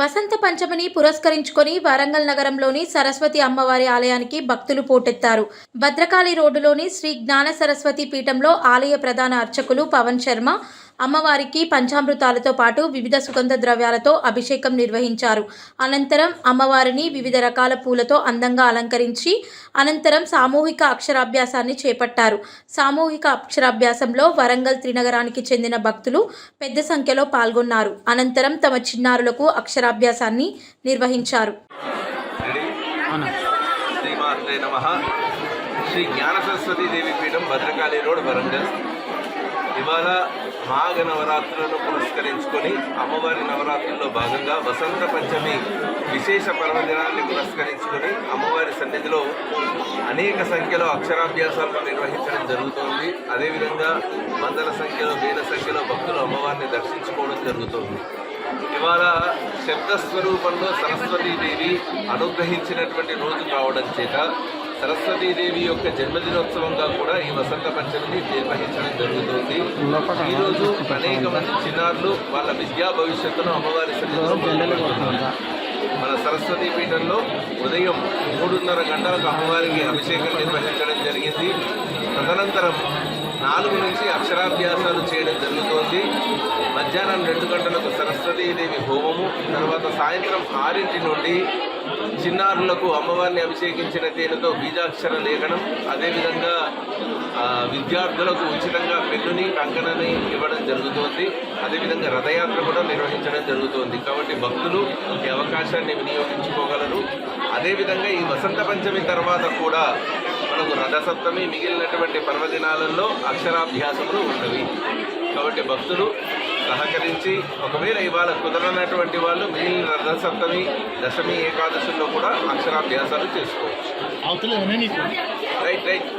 వసంత పంచమిని పురస్కరించుకొని వరంగల్ నగరంలోని సరస్వతి అమ్మవారి ఆలయానికి భక్తులు పోటెత్తారు. భద్రకాళి రోడ్డులోని శ్రీ జ్ఞాన సరస్వతి పీఠంలో ఆలయ ప్రధాన అర్చకులు పవన్ శర్మ అమ్మవారికి పంచామృతాలతో పాటు వివిధ సుగంధ ద్రవ్యాలతో అభిషేకం నిర్వహించారు. అనంతరం అమ్మవారిని వివిధ రకాల పూలతో అందంగా అలంకరించి అనంతరం సామూహిక అక్షరాభ్యాసాన్ని చేపట్టారు. సామూహిక అక్షరాభ్యాసంలో వరంగల్ త్రినగరానికి చెందిన భక్తులు పెద్ద సంఖ్యలో పాల్గొన్నారు. అనంతరం తమ చిన్నారులకు అక్షరాభ్యాసాన్ని నిర్వహించారు. శ్రీ జ్ఞాన సరస్వతి దేవి పీఠం భద్రకాళి రోడ్ వరంగల్. ఇవాళ మాఘ నవరాత్రులను పురస్కరించుకొని అమ్మవారి నవరాత్రుల్లో భాగంగా వసంత పంచమి విశేష పర్వదినాన్ని పురస్కరించుకొని అమ్మవారి సన్నిధిలో అనేక సంఖ్యలో అక్షరాభ్యాసాలను నిర్వహించడం జరుగుతోంది. అదేవిధంగా వందల సంఖ్యలో వేల సంఖ్యలో భక్తులు అమ్మవారిని దర్శించుకోవడం జరుగుతోంది. ఇవాళ శబ్ద స్వరూపంలో సరస్వతీదేవి అనుగ్రహించినటువంటి రోజు కావడం చేత సరస్వతీదేవి యొక్క జన్మదినోత్సవంగా కూడా ఈ వసంత పంచమిని నిర్వహించడం జరుగుతుంది. ఈరోజు అనేక మంది చిన్నారులు వాళ్ళ విద్యా భవిష్యత్తును అమ్మవారి. మన సరస్వతి పీఠంలో ఉదయం మూడున్నర గంటలకు అమ్మవారికి అభిషేకం నిర్వహించడం జరిగింది. తదనంతరం నాలుగు నుంచి అక్షరాభ్యాసాలు చేయడం జరుగుతోంది. మధ్యాహ్నం రెండు గంటలకు సరస్వతీదేవి హోమము తర్వాత సాయంత్రం ఆరింటి నుండి చిన్నారులకు అమ్మవారిని అభిషేకించిన తేనెతో బీజాక్షర లేఖనం అదేవిధంగా విద్యార్థులకు ఉచితంగా పెన్నుని కంకణని ఇవ్వడం జరుగుతోంది. అదేవిధంగా రథయాత్ర కూడా నిర్వహించడం జరుగుతోంది. కాబట్టి భక్తులు ఈ అవకాశాన్ని వినియోగించుకోగలరు. అదేవిధంగా ఈ వసంత పంచమి తర్వాత కూడా మనకు రథసప్తమి మిగిలినటువంటి పర్వదినాలలో అక్షరాభ్యాసములు ఉన్నవి కాబట్టి భక్తులు సహకరించి ఒకవేళ ఇవాళ కుదరనటువంటి వాళ్ళు మిగిలిన రథసప్తమి దశమి ఏకాదశుల్లో కూడా అక్షరాభ్యాసాలు చేసుకోవచ్చు. Right right.